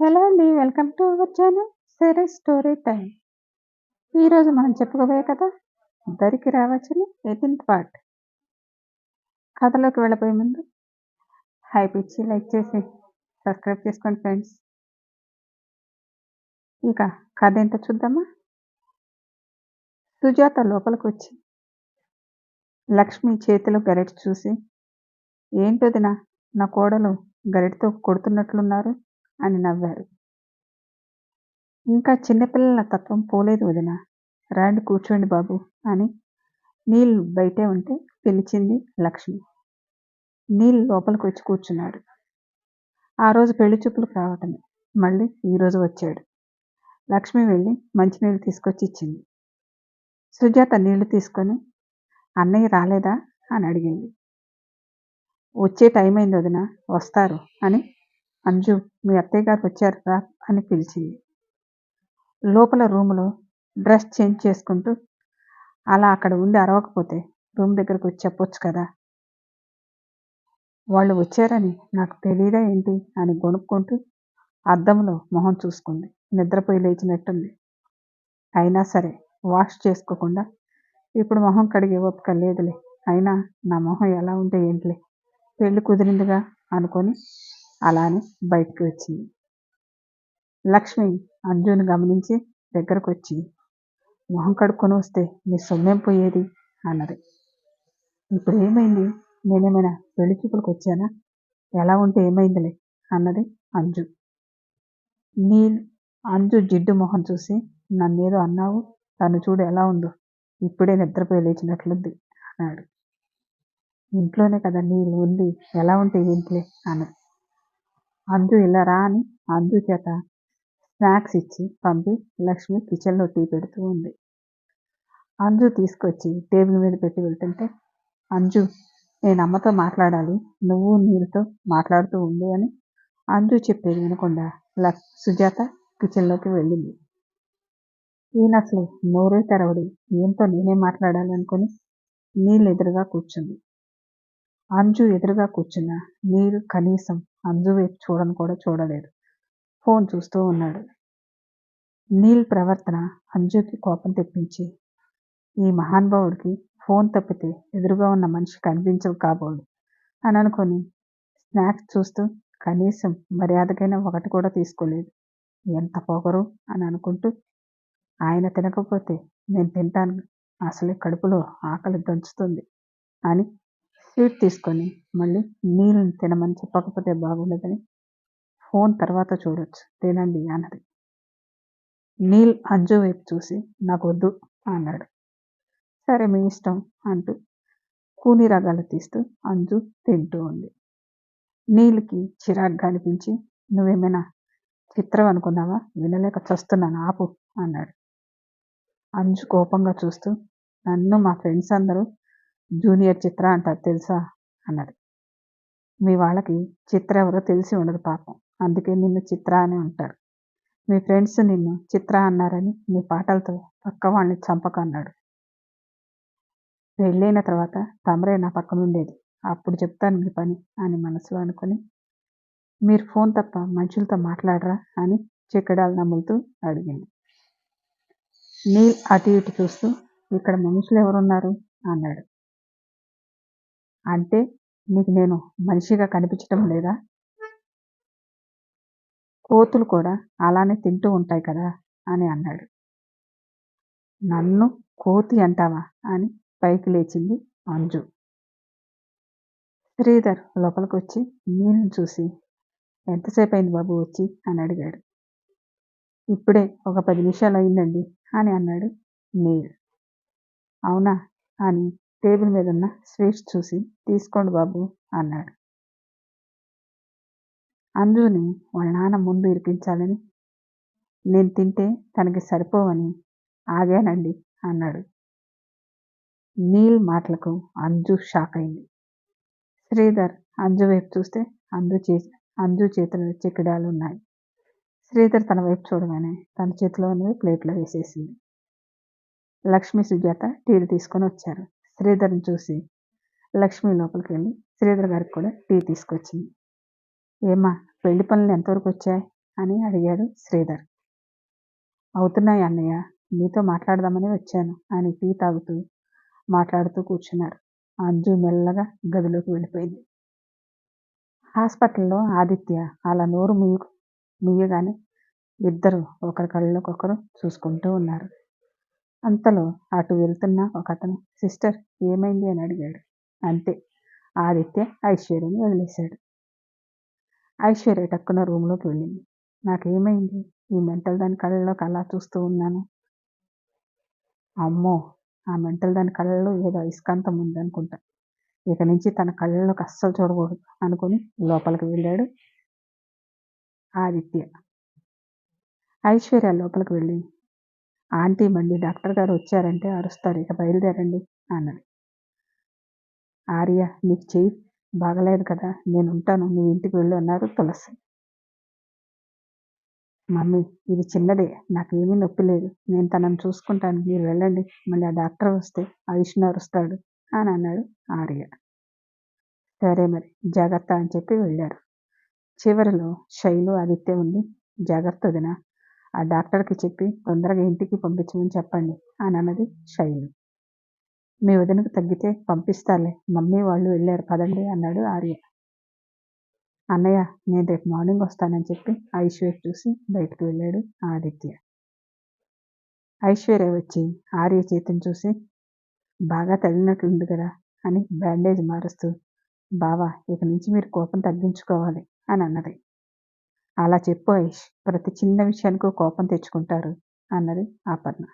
Hello అండి welcome to our channel series story time ఈరోజు మనం చెప్పుకోబోయే కథ దరికి రావచ్చని ఎయిటీన్త్ పార్ట్ కథలోకి వెళ్ళబోయే ముందు హై పిచ్చి లైక్ చేసి సబ్స్క్రైబ్ చేసుకోండి ఫ్రెండ్స్. ఇక కథ ఏంటో చూద్దామా? సుజాత లోపలికి వచ్చి లక్ష్మి చేతిలో గరిట చూసి ఏంటోదినా నా కోడలు గరిటతో కొడుతున్నట్లున్నారు. అని నవ్వారు. ఇంకా చిన్నపిల్లల తత్వం పోలేదు వదిన. రాండి కూర్చోండి బాబు అని నీళ్ళు బయటే ఉంటే పిలిచింది లక్ష్మి. నీళ్ళు లోపలికి వచ్చి కూర్చున్నాడు. ఆ రోజు పెళ్ళి చూపులు కావటమే మళ్ళీ ఈరోజు వచ్చాడు. లక్ష్మి వెళ్ళి మంచినీళ్ళు తీసుకొచ్చి ఇచ్చింది. సుజాత నీళ్ళు తీసుకొని అన్నయ్య రాలేదా? అని అడిగింది. వచ్చే టైం అయింది వదిన. వస్తారు అని అంజు మీ అత్తయ్య గారు వచ్చారు రా అని పిలిచింది. లోపల రూములో డ్రెస్ చేంజ్ చేసుకుంటూ అలా అక్కడ ఉండి అరవకపోతే రూమ్ దగ్గరకు వచ్చి చెప్పొచ్చు కదా. వాళ్ళు వచ్చారని నాకు తెలియదా ఏంటి? అని గొనుక్కుంటూ అద్దంలో మొహం చూసుకుంది. నిద్రపోయి లేచినట్టుంది. అయినా సరే వాష్ చేసుకోకుండా ఇప్పుడు మొహం కడిగే ఓపిక లేదులే. అయినా నా మొహం ఎలా ఉంటే ఏంటిలే. పెళ్ళి కుదిరిందిగా అనుకొని అలానే బయటికి వచ్చింది. లక్ష్మి అంజుని గమనించి దగ్గరకు వచ్చి మొహం కడుక్కొని వస్తే నీ సొమ్మేం పోయేది? అన్నది. ఇప్పుడు ఏమైంది నేనేమైనా పెళ్ళి చూపులకు వచ్చానా? ఎలా ఉంటే ఏమైందిలే? అన్నది అంజు. నీ అంజు జిడ్డు మొహం చూసి నన్నేదో అన్నావు? తను చూడు ఎలా ఉందో. ఇప్పుడే నిద్రపోయి లేచినట్లుంది అన్నాడు. ఇంట్లోనే కదా నీళ్ళు ఉంది. ఎలా ఉంటే ఏంటిలే? అన్నది. అందు ఇలా రా అని అందు చేత స్నాక్స్ ఇచ్చి పంపి లక్ష్మి కిచెన్లో టీ పెడుతూ ఉంది. అంజు తీసుకొచ్చి టేబుల్ మీద పెట్టి వెళ్తుంటే అంజు నేను అమ్మతో మాట్లాడాలి. నువ్వు నీళ్ళతో మాట్లాడుతూ ఉండు అని అంజు చెప్పేది వినకుండా లక్ సుజాత కిచెన్లోకి వెళ్ళింది. ఈయన అసలు? నోరే తెరవడు ఏంతో నేనే మాట్లాడాలి అనుకుని నీళ్ళు ఎదురుగా కూర్చుంది. అంజు ఎదురుగా కూర్చున్న నీరు కనీసం అంజు వైపు చూడను కూడా చూడలేదు. ఫోన్ చూస్తూ ఉన్నాడు. నీల్ ప్రవర్తన అంజుకి కోపం తెప్పించి ఈ మహానుభావుడికి ఫోన్ తప్పితే ఎదురుగా ఉన్న మనిషి కనిపించవు కాబోడు అని అనుకొని స్నాక్స్ చూస్తూ కనీసం మర్యాదకైనా ఒకటి కూడా తీసుకోలేదు. ఎంత పొగరు అని అనుకుంటూ ఆయన తినకపోతే నేను తింటాను. అసలే కడుపులో ఆకలి దంచుతుంది అని స్వీట్ తీసుకొని మళ్ళీ నీళ్ళని తినమని చెప్పకపోతే బాగుండదని ఫోన్ తర్వాత చూడొచ్చు. తినండి అన్నది. నీల్ అంజు వైపు చూసి నాకు వద్దు అన్నాడు. సరే మీ ఇష్టం అంటూ కూని రగాలు తీస్తూ అంజు తింటూ ఉంది. నీళ్ళకి చిరాగ్గా అనిపించి నువ్వేమైనా చిత్రం అనుకున్నావా? వినలేక చస్తున్నాను ఆపు అన్నాడు. అంజు కోపంగా చూస్తూ నన్ను మా ఫ్రెండ్స్ అందరూ జూనియర్ చిత్ర అంటారు తెలుసా? అన్నది. మీ వాళ్ళకి చిత్ర ఎవరో తెలిసి ఉండదు పాపం. అందుకే నిన్ను చిత్ర అని అంటారు. మీ ఫ్రెండ్స్ నిన్ను చిత్ర అన్నారని నీ పాటలతో పక్క వాళ్ళని చంపక అన్నాడు. పెళ్ళైన తర్వాత తమరే నా పక్కన ఉండేది. అప్పుడు చెప్తాను మీ పని అని మనసులో అనుకుని మీరు ఫోన్ తప్ప మనుషులతో మాట్లాడరా అని చిక్కడాలు నమ్ములుతూ అడిగింది. నీల్ అటు ఇటు చూస్తూ ఇక్కడ మనుషులు ఎవరున్నారు? అన్నాడు. అంటే నీకు నేను మనిషిగా కనిపించటం లేదా? కోతులు కూడా అలానే తింటూ ఉంటాయి కదా అని అన్నాడు. నన్ను కోతి అంటావా అని పైకి లేచింది అంజు. శ్రీధర్ లోపలికి వచ్చి నీళ్ళని చూసి ఎంతసేపు అయింది బాబు వచ్చి? అని అడిగాడు. ఇప్పుడే ఒక పది నిమిషాలు అయిందండి అని అన్నాడు నీల్. అవునా? అని టేబుల్ మీద ఉన్న స్వీట్స్ చూసి తీసుకోండి బాబు అన్నాడు. అంజుని వాళ్ళ నాన్న ముందు ఇరికించాలని నేను తింటే తనకి సరిపోవని ఆగానండి అన్నాడు. నీల్ మాటలకు అంజు షాక్ అయింది. శ్రీధర్ అంజు వైపు చూస్తే అంజు చే అంజు చేతిలో చిక్కడాలు ఉన్నాయి. శ్రీధర్ తన వైపు చూడగానే తన చేతిలో ఉన్నవి ప్లేట్లో వేసేసింది. లక్ష్మి సుజాత టీలు తీసుకొని వచ్చారు. శ్రీధర్ని చూసి లక్ష్మి లోపలికి వెళ్ళి శ్రీధర్ గారికి కూడా టీ తీసుకొచ్చింది. ఏమా పెళ్ళి పనులు ఎంతవరకు వచ్చాయి? అని అడిగాడు శ్రీధర్. అవుతున్నాయి అన్నయ్య మీతో మాట్లాడదామని వచ్చాను అని టీ తాగుతూ మాట్లాడుతూ కూర్చున్నారు. అంజు మెల్లగా గదిలోకి వెళ్ళిపోయింది. హాస్పిటల్లో ఆదిత్య అలా నోరు ముయ్య ముయ్యగానే ఇద్దరు ఒకరి కళ్ళలోకొకరు చూసుకుంటూ ఉన్నారు. అంతలో అటు వెళ్తున్న ఒక అతను సిస్టర్ ఏమైంది? అని అడిగాడు. అంతే. ఆదిత్య ఐశ్వర్యని వదిలేశాడు. ఐశ్వర్య టక్కున రూమ్లోకి వెళ్ళింది. నాకేమైంది? ఈ మెంటల్ దాని కళ్ళలోకి అలా చూస్తూ ఉన్నాను. అమ్మో! ఆ మెంటల్ దాని కళ్ళలో ఏదో ఇస్కాంతం ఉందనుకుంటా. ఇక నుంచి తన కళ్ళలోకి అస్సలు చూడకూడదు అనుకుని లోపలికి వెళ్ళాడు ఆదిత్య. ఐశ్వర్య లోపలికి వెళ్ళి ఆంటీ మళ్ళీ డాక్టర్ గారు వచ్చారంటే అరుస్తారు ఇక బయలుదేరండి అన్నది ఆర్య నీకు చెయ్యి బాగలేదు కదా నేను ఉంటాను నీ ఇంటికి వెళ్ళు అన్నారు తులసి. మమ్మీ ఇది చిన్నదే నాకేమీ నొప్పి లేదు నేను తనని చూసుకుంటాను మీరు వెళ్ళండి మళ్ళీ ఆ డాక్టర్ వస్తే ఆయుష్ను అరుస్తాడు అని అన్నాడు ఆర్య. సరే మరి జాగ్రత్త అని చెప్పి వెళ్ళారు. చివరిలో శైలు ఆదిత్య ఉంది జాగ్రత్త వదిన ఆ డాక్టర్కి చెప్పి తొందరగా ఇంటికి పంపించమని చెప్పండి అని అన్నది శైలు. మీ వదినకు తగ్గితే పంపిస్తాలే మమ్మీ వాళ్ళు వెళ్ళారు పదండి అన్నాడు ఆర్య. అన్నయ్య నేను రేపు మార్నింగ్ వస్తానని చెప్పి ఐశ్వర్య చూసి బయటకు వెళ్ళాడు ఆదిత్య. ఐశ్వర్య వచ్చి ఆర్య చేతిని చూసి బాగా తగిలినట్లుంది కదా అని బ్యాండేజ్ మారుస్తూ బావా ఇక నుంచి మీరు కోపం తగ్గించుకోవాలి అని అన్నది. అలా చెప్పు ఐష్ ప్రతి చిన్న విషయానికి కోపం తెచ్చుకుంటారు అన్నది ఆపర్ణ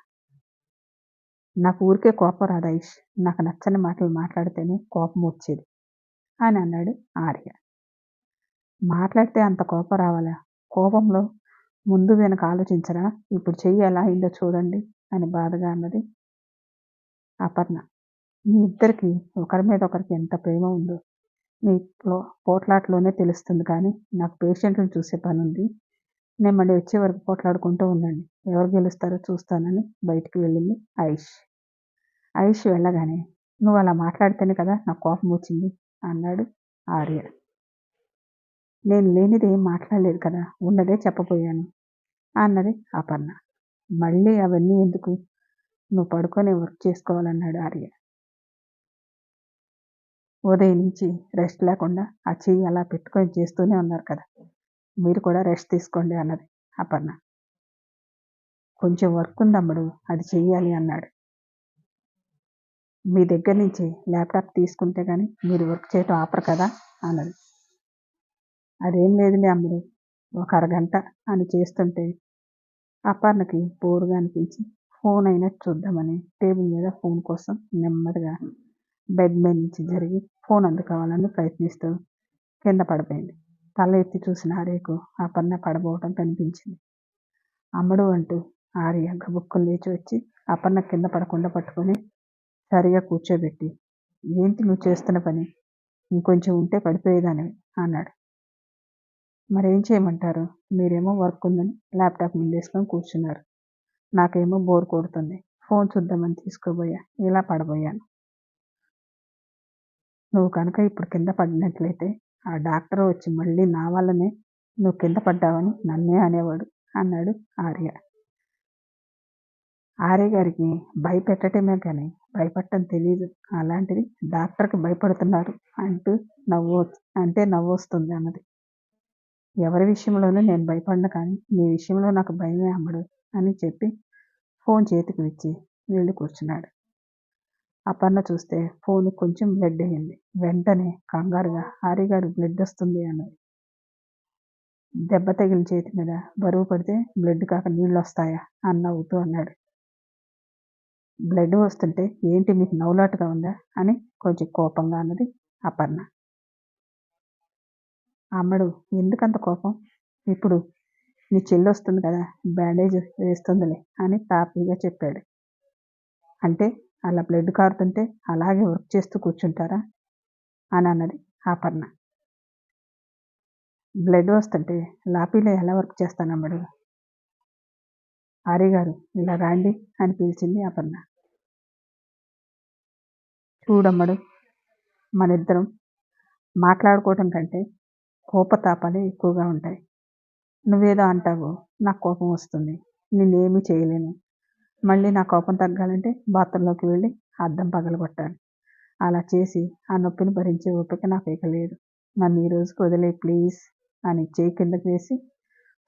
నాకు ఊరికే కోపం రాదు ఐష్ నాకు నచ్చని మాటలు మాట్లాడితేనే కోపం వచ్చేది అని అన్నాడు ఆర్య. మాట్లాడితే అంత కోపం రావాలా? కోపంలో ముందు వెనక ఆలోచించరా? ఇప్పుడు చెయ్యి ఎలా అయిందో చూడండి అని బాధగా అన్నది అపర్ణ. మీ ఇద్దరికి ఒకరి మీద ఒకరికి ఎంత ప్రేమ ఉందో మీ పోట్లాటలోనే తెలుస్తుంది కానీ నాకు పేషెంట్లను చూసే పని ఉంది నేను మళ్ళీ వచ్చే వరకు పోట్లాడుకుంటూ ఉండండి. ఎవరు గెలుస్తారో చూస్తానని బయటికి వెళ్ళింది ఆయుష్. ఐష్ వెళ్ళగానే నువ్వు అలా మాట్లాడితేనే కదా నాకు కోపం వచ్చింది అన్నాడు ఆర్య. నేను లేనిది ఏం మాట్లాడలేదు కదా ఉన్నదే చెప్పబోయాను అన్నది అపర్ణ. మళ్ళీ అవన్నీ ఎందుకు? నువ్వు పడుకొని వర్క్ చేసుకోవాలన్నాడు ఆర్య. ఉదయం నుంచి రెస్ట్ లేకుండా ఆ చెయ్యి అలా పెట్టుకొని చేస్తూనే ఉన్నారు కదా. మీరు కూడా రెస్ట్ తీసుకోండి అన్నది అపర్ణ. కొంచెం వర్క్ ఉందమ్ముడు అది చెయ్యాలి అన్నాడు. మీ దగ్గర నుంచి ల్యాప్టాప్ తీసుకుంటే కానీ మీరు వర్క్ చేయటం ఆపరు కదా అన్నది. అదేం లేదులే అమ్ముడు ఒక అరగంట అని చేస్తుంటే అపర్ణకి బోరుగా అనిపించి ఫోన్ అయినా చూద్దామని టేబుల్ మీద ఫోన్ కోసం నెమ్మదిగా బెడ్ మీద నుంచి జరిగి ఫోన్ అందుకోవాలని ప్రయత్నిస్తూ కింద పడిపోయింది. తల ఎత్తి చూసిన ఆర్యకు అపర్ణ పడబోవటం కనిపించింది. అమ్మడు అంటూ ఆర్య గబుక్కులు లేచి వచ్చి అపర్ణ కింద పడకుండా పట్టుకొని సరిగా కూర్చోబెట్టి ఏంటి నువ్వు చేస్తున్న పని? ఇంకొంచెం ఉంటే పడిపోయేదానివి అన్నాడు. మరేం చేయమంటారు? మీరేమో వర్క్ ఉందని ల్యాప్టాప్ ముందేసుకొని కూర్చున్నారు. నాకేమో బోర్ కొడుతుంది. ఫోన్ చూద్దామని తీసుకోబోయా ఇలా పడబోయాను నువ్వు కనుక ఇప్పుడు కింద పడినట్లయితే ఆ డాక్టర్ వచ్చి మళ్ళీ నా వల్లనే నువ్వు కింద పడ్డావని నన్నే అనేవాడు అన్నాడు ఆర్య. ఆర్య గారికి భయపెట్టడమే కానీ భయపడటం తెలియదు అలాంటిది డాక్టర్కి భయపడుతున్నారు అంటూ నవ్వు అంటే నవ్వు వస్తుంది అన్నది. ఎవరి విషయంలోనూ నేను భయపడను కానీ నీ విషయంలో నాకు భయమే అమ్మడు అని చెప్పి ఫోన్ చేతికి ఇచ్చి వెళ్ళి కూర్చున్నాడు. అపర్ణ చూస్తే ఫోన్ కొంచెం బ్లడ్ అయ్యింది వెంటనే కంగారుగా హారిగారు బ్లడ్ వస్తుంది అన్నది. దెబ్బ తగిలిన చేతి మీద బరువు పడితే బ్లడ్ కాక నీళ్ళు వస్తాయా? అని నవ్వుతూ అన్నాడు. బ్లడ్ వస్తుంటే ఏంటి మీకు నవ్వులాటుగా ఉందా? అని కొంచెం కోపంగా అన్నది అపర్ణ. అమ్మడు ఎందుకంత కోపం? ఇప్పుడు నీ చెల్లి వస్తుంది కదా బ్యాండేజ్ వేస్తుందిలే అని తాపీగా చెప్పాడు. అంటే అలా బ్లడ్ కారుతుంటే అలాగే వర్క్ చేస్తూ కూర్చుంటారా? అని అన్నది ఆపర్ణ బ్లడ్ వస్తుంటే లాపీలో ఎలా వర్క్ చేస్తానమ్మడు ఆర్య గారు ఇలా రాండి అని పిలిచింది అపర్ణ చూడమ్మడు మనిద్దరం మాట్లాడుకోవటం కంటే కోపతాపాలే ఎక్కువగా ఉంటాయి. నువ్వేదో అంటావు నాకు కోపం వస్తుంది. నేనేమీ చేయలేను. మళ్ళీ నా కోపం తగ్గాలంటే బాత్రూంలోకి వెళ్ళి అద్దం పగలగొట్టాలి. అలా చేసి ఆ నొప్పిని భరించే ఓపిక నాకు ఇక లేదు. నన్ను ఈ రోజుకి వదిలే ప్లీజ్ అని చేయి కిందకి వేసి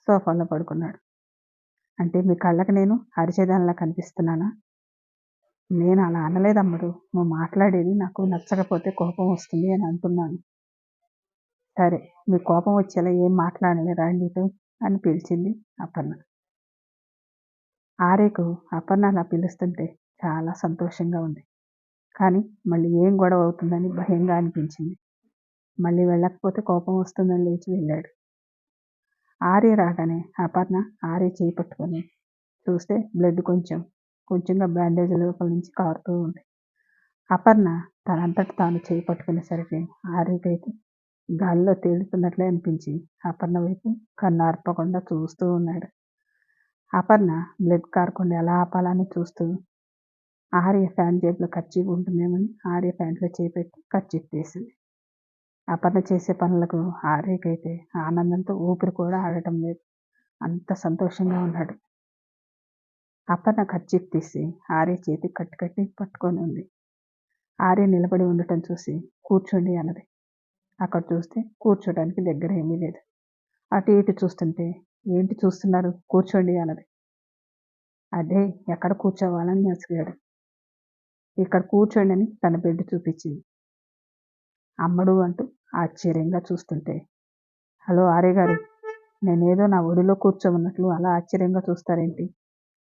సోఫాలో పడుకున్నాడు. అంటే మీ కళ్ళకి నేను అరిచేదానిలా కనిపిస్తున్నానా? నేను అలా అనలేదమ్మడు నువ్వు మాట్లాడేది నాకు నచ్చకపోతే కోపం వస్తుంది అని అంటున్నాను. సరే మీ కోపం వచ్చేలా ఏం మాట్లాడలే రాండితో అని పిలిచింది అపర్ణ. ఆరేకు అపర్ణ అలా పిలుస్తుంటే చాలా సంతోషంగా ఉంది. కానీ మళ్ళీ ఏం గొడవ అవుతుందని భయంగా అనిపించింది. మళ్ళీ వెళ్ళకపోతే కోపం వస్తుందని లేచి వెళ్ళాడు. ఆర్య రాగానే అపర్ణ ఆర్య చేయి పట్టుకొని చూస్తే బ్లడ్ కొంచెం కొంచెంగా బ్యాండేజ్ లోపల నుంచి కారుతూ ఉంది. అపర్ణ తనంతట తాను చేయి పట్టుకునేసరికి ఆర్యకైతే గాల్లో తేలుతున్నట్లే అనిపించి అపర్ణ వైపు కన్ను ఆర్పకుండా చూస్తూ ఉన్నాడు. అపర్ణ బ్లడ్ కారకుండా ఎలా ఆపాలని చూస్తూ ఆర్య ఫ్యాన్ జేబులో ఖర్చీఫ్ ఉంటుందేమని ఆర్య ప్యాంట్లో చేపెట్టి ఖర్చీఫ్ తీసింది. అపర్ణ చేసే పనులకు ఆర్యకైతే ఆనందంతో ఊపిరి కూడా ఆడటం లేదు. అంత సంతోషంగా ఉన్నాడు. అపర్ణ ఖర్చీఫ్ తీసి ఆర్య చేతి కట్టి కట్టి పట్టుకొని ఉంది. ఆర్య నిలబడి ఉండటం చూసి కూర్చోండి అన్నది. అక్కడ చూస్తే కూర్చోడానికి దగ్గర ఏమీ లేదు. అటు ఇటు చూస్తుంటే ఏంటి చూస్తున్నారు? కూర్చోండి అన్నది. అదే ఎక్కడ కూర్చోవాలని నసిగాడు ఇక్కడ కూర్చోండి అని తన బెడ్ చూపించింది. అమ్మడు అంటూ ఆశ్చర్యంగా చూస్తుంటే హలో ఆర్య గారు నేనేదో నా ఒడిలో కూర్చోమన్నట్లు అలా ఆశ్చర్యంగా చూస్తారేంటి?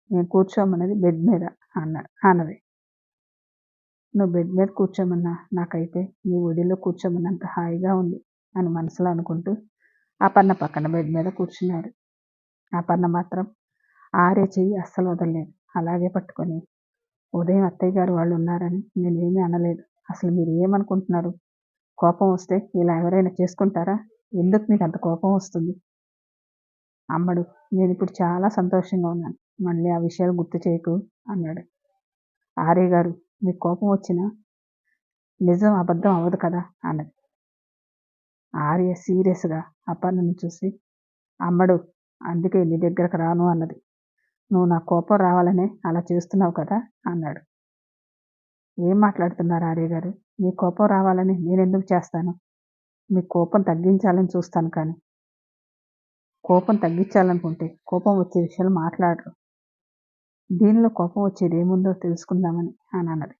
నేను కూర్చోమన్నది బెడ్ మీద అన్న అన్నది. నువ్వు బెడ్ మీద కూర్చోమన్నా నాకైతే నీ ఒడిలో కూర్చోమన్నంత హాయిగా ఉంది అని మనసులో అనుకుంటూ అపర్ణ పక్కన బెడ్ మీద కూర్చున్నాడు అపర్ణ మాత్రం ఆరే చెయ్యి అస్సలు వదలలేదు. అలాగే పట్టుకొని ఉదయం అత్తయ్య గారు వాళ్ళు ఉన్నారని నేనేమీ అనలేదు. అసలు మీరు ఏమనుకుంటున్నారు? కోపం వస్తే ఇలా ఎవరైనా చేసుకుంటారా? ఎందుకు మీకు అంత కోపం వస్తుంది? అమ్మడు నేను ఇప్పుడు చాలా సంతోషంగా ఉన్నాను. మళ్ళీ ఆ విషయాలు గుర్తు చేయకు అన్నాడు. ఆర్య గారు మీకు కోపం వచ్చినా నిజం అబద్ధం అవ్వదు కదా? అన్నది. ఆర్య సీరియస్గా అపర్ణని చూసి అమ్మడు అందుకే నీ దగ్గరకు రాను అన్నది. నువ్వు నా కోపం రావాలనే అలా చేస్తున్నావు కదా అన్నాడు. ఏం మాట్లాడుతున్నారు ఆర్య గారు? మీ కోపం రావాలని నేను ఎందుకు చేస్తాను? మీ కోపం తగ్గించాలని చూస్తాను కానీ. కోపం తగ్గించాలనుకుంటే కోపం వచ్చే విషయాలు మాట్లాడరు. దీనిలో కోపం వచ్చేది ఏముందో తెలుసుకుందామని అని అన్నది.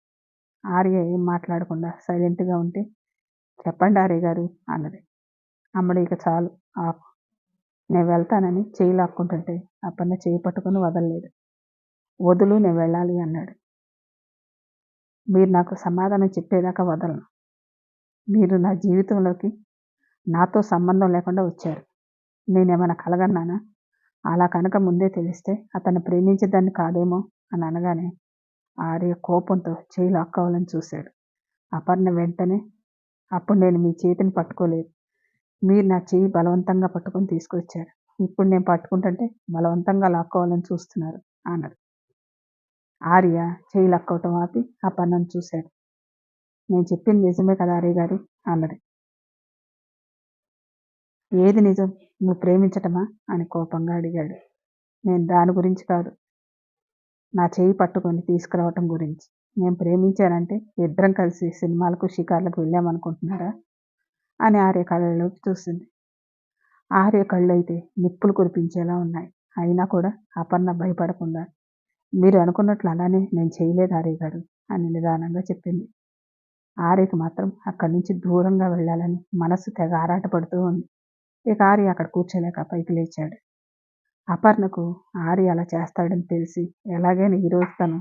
ఆర్య ఏం మాట్లాడకుండా సైలెంట్గా ఉంటే చెప్పండి ఆర్య గారు అన్నది. అమ్మడు ఇక చాలు ఆపు. నేను వెళ్తానని చేయి లాక్కుంటుంటే అప్పన్న చేయి పట్టుకొని వదలలేదు. వదులు నేను వెళ్ళాలి అన్నాడు. మీరు నాకు సమాధానం చెప్పేదాకా వదలను. మీరు నా జీవితంలోకి నాతో సంబంధం లేకుండా వచ్చారు. నేనేమైనా కలగన్నానా? అలా కనుక ముందే తెలిస్తే అతను ప్రేమించేదాన్ని కాదేమో అని అనగానే ఆర్య కోపంతో చేయి లాక్కోవాలని చూశాడు. అపర్ణ వెంటనే అప్పుడు నేను మీ చేతిని పట్టుకోలేదు. మీరు నా చేయి బలవంతంగా పట్టుకొని తీసుకొచ్చారు. ఇప్పుడు నేను పట్టుకుంటుంటే బలవంతంగా లాక్కోవాలని చూస్తున్నారు అన్నాడు. ఆర్య చేయి లాక్కోవటం ఆపి ఆ పన్నను చూశాడు. నేను చెప్పింది నిజమే కదా ఆర్య గారు అన్నది ఏది నిజం? నువ్వు ప్రేమించటమా? అని కోపంగా అడిగాడు. నేను దాని గురించి కాదు. నా చేయి పట్టుకొని తీసుకురావటం గురించి. నేను ప్రేమించానంటే ఇద్దరం కలిసి సినిమాలకు షికార్లకు వెళ్ళామనుకుంటున్నారా? అని ఆర్య కళ్ళలోకి చూసింది. ఆర్య కళ్ళు అయితే నిప్పులు కురిపించేలా ఉన్నాయి. అయినా కూడా అపర్ణ భయపడకుండా మీరు అనుకున్నట్లు అలానే నేను చేయలేదు ఆర్య గారు అని నిదానంగా చెప్పింది. ఆర్యకి మాత్రం అక్కడి నుంచి దూరంగా వెళ్ళాలని మనసు తెగ ఆరాటపడుతూ ఉంది. ఇక ఆర్య అక్కడ కూర్చోలేక పైకి లేచాడు. అపర్ణకు ఆర్య అలా చేస్తాడని తెలిసి ఎలాగైనా ఈరోజు తను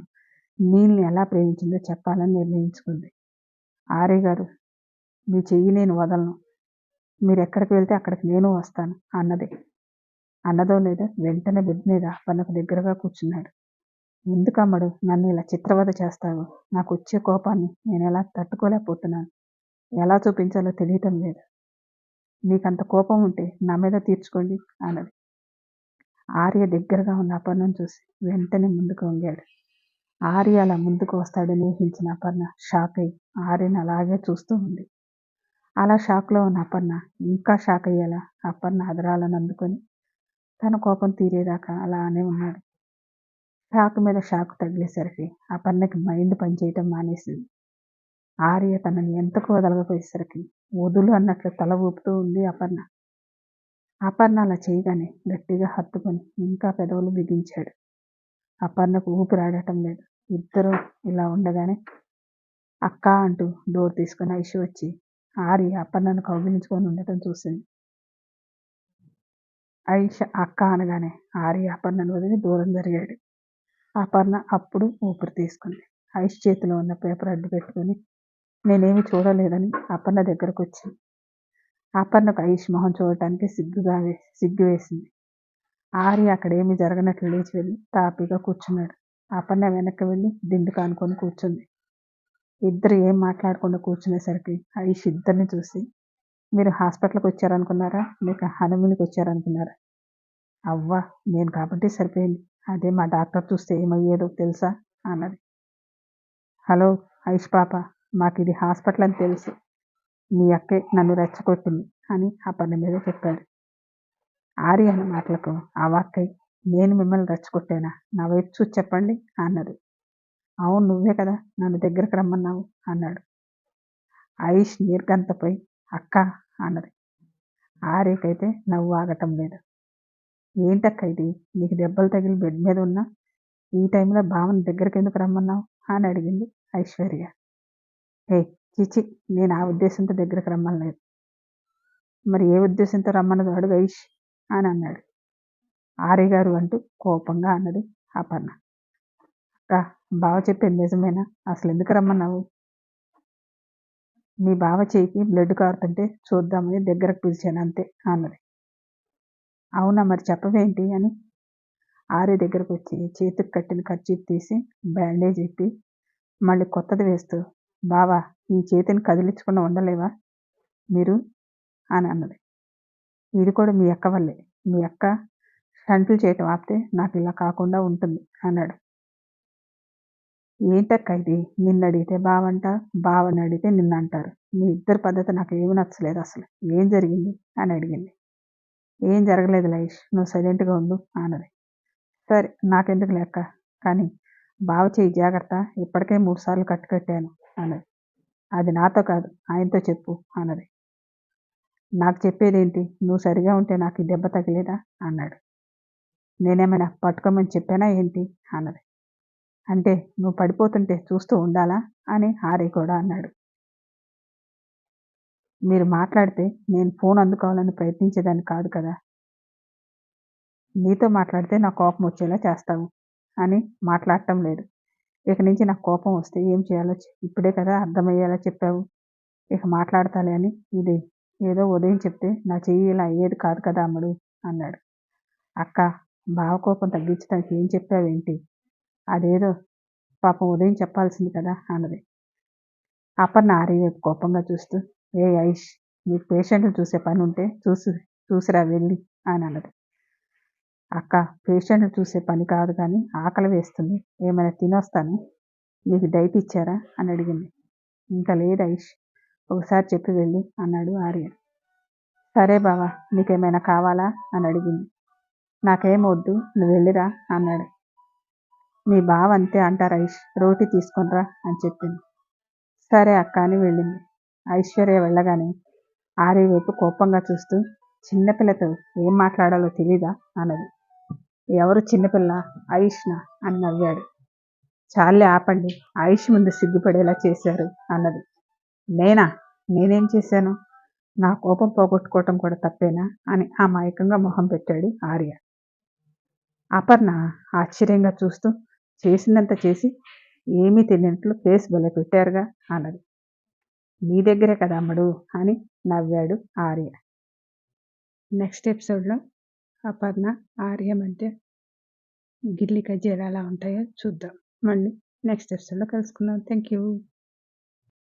నీల్ని ఎలా ప్రేమించిందో చెప్పాలని నిర్ణయించుకుంది. ఆర్య గారు మీ చెయ్యి నేను వదలను. మీరు ఎక్కడికి వెళ్తే అక్కడికి నేను వస్తాను అన్నది. అన్నదో లేదో వెంటనే బెడ్ మీద అపర్ణకు దగ్గరగా కూర్చున్నాడు. ఎందుకమ్మడు నన్ను ఇలా చిత్రవద చేస్తావు? నాకు వచ్చే కోపాన్ని నేను ఎలా తట్టుకోలేకపోతున్నాను? ఎలా చూపించాలో తెలియటం లేదు. మీకంత కోపం ఉంటే నా మీద తీర్చుకోండి అన్నది. ఆర్య దగ్గరగా ఉన్న అపర్ణను చూసి వెంటనే ముందుకు వంగాడు. ఆర్య అలా ముందుకు వస్తాడని ఊహించిన అపర్ణ షాక్ అయి ఆర్యను అలాగే చూస్తూ ఉంది. అలా షాక్లో ఉన్న అపర్ణ ఇంకా షాక్ అయ్యేలా అపర్ణ అదరాలను అందుకొని తన కోపం తీరేదాకా అలానే ఉన్నాడు. షాక్ మీద షాక్ తగిలేసరికి అపర్ణకి మైండ్ పనిచేయటం మానేసింది. ఆర్య తనని ఎంతకు వదలకపోయేసరికి వదులు అన్నట్లు తల ఊపుతూ ఉంది అపర్ణ. అపర్ణ అలా చేయగానే గట్టిగా హత్తుకొని ఇంకా పెదవులు బిగించాడు. అపర్ణకు ఊపిరాడటం లేదు. ఇద్దరు ఇలా ఉండగానే అక్క అంటూ డోర్ తీసుకుని ఐషు వచ్చి ఆరి అపర్ణను కౌగిలించుకొని ఉండటం చూసింది. ఐష అక్క అనగానే ఆరి అపర్ణను వదిలి దూరం జరిగాడు. అపర్ణ అప్పుడు ఊపిరి తీసుకుంది. ఐష్ చేతిలో ఉన్న పేపర్ అడ్డు పెట్టుకొని నేనేమి చూడలేదని అపర్ణ దగ్గరకు వచ్చింది. అపర్ణకు ఐష్ మొహం చూడటానికి సిగ్గుగా సిగ్గు వేసింది ఆరి అక్కడ ఏమి జరగనట్లు లేచి వెళ్ళి తాపీగా కూర్చున్నాడు. అపర్ణ వెనక్కి వెళ్ళి దిండు కానుకొని కూర్చుంది. ఇద్దరు ఏం మాట్లాడకుండా కూర్చునేసరికి ఐష్ ఇద్దరిని చూసి మీరు హాస్పిటల్కి వచ్చారనుకున్నారా? లేక హనుమూన్కి వచ్చారనుకున్నారా? అవ్వా నేను కాబట్టి సరిపోయింది. అదే మా డాక్టర్ చూస్తే ఏమయ్యేదో తెలుసా? అన్నది. హలో ఐష్ పాప మాకు ఇది హాస్పిటల్ అని తెలుసు. మీ అక్కే నన్ను రెచ్చగొట్టింది అని అపర్ణ మీద చెప్పాడు. ఆరి అన్న మాటలకు అవాక్కై నేను మిమ్మల్ని రెచ్చగొట్టానా? నా వైపు చూసి చెప్పండి అన్నది. అవును నువ్వే కదా నన్ను దగ్గరకు రమ్మన్నావు అన్నాడు. ఆయుష్ నిర్గంతపై అక్క అన్నది. ఆరేకైతే నవ్వు ఆగటం లేదు ఏంటక్క ఇది? నీకు దెబ్బలు తగిలి బెడ్ మీద ఉన్నా ఈ టైంలో భావన దగ్గరికి ఎందుకు రమ్మన్నావు అని అడిగింది ఐశ్వర్య. ఏ చిచి నేను ఆ ఉద్దేశంతో దగ్గరకు రమ్మనలేదు. మరి ఏ ఉద్దేశంతో రమ్మన్నది అడుగు ఐష్ అని అన్నాడు. ఆర్య గారు అంటూ కోపంగా అన్నది అపర్ణ. అక్క బావ చెప్పింది నిజమేనా? అసలు ఎందుకు రమ్మన్నావు? మీ బావ చేయికి బ్లడ్ కారుతుంటే చూద్దామని దగ్గరకు పిలిచాను అంతే అన్నది. అవునా మరి చెప్పవేంటి అని ఆర్య దగ్గరకు వచ్చి చేతికి కట్టిన ఖర్చు తీసి బ్యాండేజ్ ఇప్పి మళ్ళీ కొత్తది వేస్తూ బావా ఈ చేతిని కదిలించకుండా ఉండలేవా మీరు? అని అన్నది. ఇది కూడా మీ అక్క వల్లే. మీ అక్క షంట్లు చేయటం ఆపితే నాకు ఇలా కాకుండా ఉంటుంది అన్నాడు. ఏంటక్క ఇది? నిన్ను అడిగితే బావంట బావని అడిగితే నిన్న అంటారు మీ ఇద్దరి పద్ధతి నాకు ఏమి నచ్చలేదు అసలు. ఏం జరిగింది? అని అడిగింది. ఏం జరగలేదు లైష్ నువ్వు సైలెంట్గా ఉండు అన్నది. సరే నాకెందుకు లెక్క కానీ బావ చేయి జాగ్రత్త ఇప్పటికే మూడుసార్లు కట్టుకట్టాను కట్టు కట్టాను అన్నది. అది నాతో కాదు ఆయనతో చెప్పు అన్నది. నాకు చెప్పేదేంటి? నువ్వు సరిగా ఉంటే నాకు ఈ దెబ్బ తగిలేదా? అన్నాడు. నేనేమైనా పట్టుకోమని చెప్పానా ఏంటి? అన్నది. అంటే నువ్వు పడిపోతుంటే చూస్తూ ఉండాలా? అని హారీ కూడా అన్నాడు. మీరు మాట్లాడితే నేను ఫోన్ అందుకోవాలని ప్రయత్నించేదాన్ని కాదు కదా? నీతో మాట్లాడితే నా కోపం వచ్చేలా చేస్తావు అని మాట్లాడటం లేదు. ఇక నుంచి నాకు కోపం వస్తే ఏం చేయాలో ఇప్పుడే కదా అర్థమయ్యేలా చెప్పావు. ఇక మాట్లాడతాలే అని ఇది ఏదో ఉదయం చెప్తే నా చెయ్యి ఇలా అయ్యేది కాదు కదా అమ్ముడు అన్నాడు. అక్క భావకోపం తగ్గించడానికి ఏం చెప్పావేంటి? అదేదో పాపం ఉదయం చెప్పాల్సింది కదా అన్నది. అపర్ణ ఆర్య వైపు కోపంగా చూస్తూ ఏ ఐష్ నీకు పేషెంట్లు చూసే పని ఉంటే చూసి చూసిరా వెళ్ళి అని అన్నది. అక్క పేషెంట్లు చూసే పని కాదు కానీ ఆకలి వేస్తుంది ఏమైనా తినొస్తాను నీకు డైట్ ఇచ్చారా? అని అడిగింది. ఇంకా లేదు ఐష్ ఒకసారి చెప్పి వెళ్ళి అన్నాడు ఆర్య. సరే బావా నీకేమైనా కావాలా? అని అడిగింది. నాకేం వద్దు నువ్వు వెళ్ళిరా అన్నాడు. మీ బావ అంతే అంటారు ఐష్ రోటి తీసుకొనిరా అని చెప్పింది. సరే అక్క అని వెళ్ళింది. ఐశ్వర్య వెళ్ళగానే ఆర్య వైపు కోపంగా చూస్తూ చిన్నపిల్లతో ఏం మాట్లాడాలో తెలీదా? అన్నది. ఎవరు చిన్నపిల్ల ఆయుష్న? అని నవ్వాడు. చాలే ఆపండి. ఆయుష్ ముందు సిగ్గుపడేలా చేశారు అన్నది. నేనా? నేనేం చేశాను? నా కోపం పోగొట్టుకోవటం కూడా తప్పేనా? అని అమాయకంగా మొహం పెట్టాడు ఆర్య. అపర్ణ ఆశ్చర్యంగా చూస్తూ చేసినంత చేసి ఏమీ తెలియనట్లు ఫేస్ బలే పెట్టారుగా అన్నది. నీ దగ్గరే కదా అమ్మడు అని నవ్వాడు ఆర్య. నెక్స్ట్ ఎపిసోడ్లో అపర్ణ ఆర్య మధ్య గిల్లి కజ్జీలు ఎలా ఉంటాయో చూద్దాం. మళ్ళీ నెక్స్ట్ ఎపిసోడ్లో కలుసుకుందాం. Thank you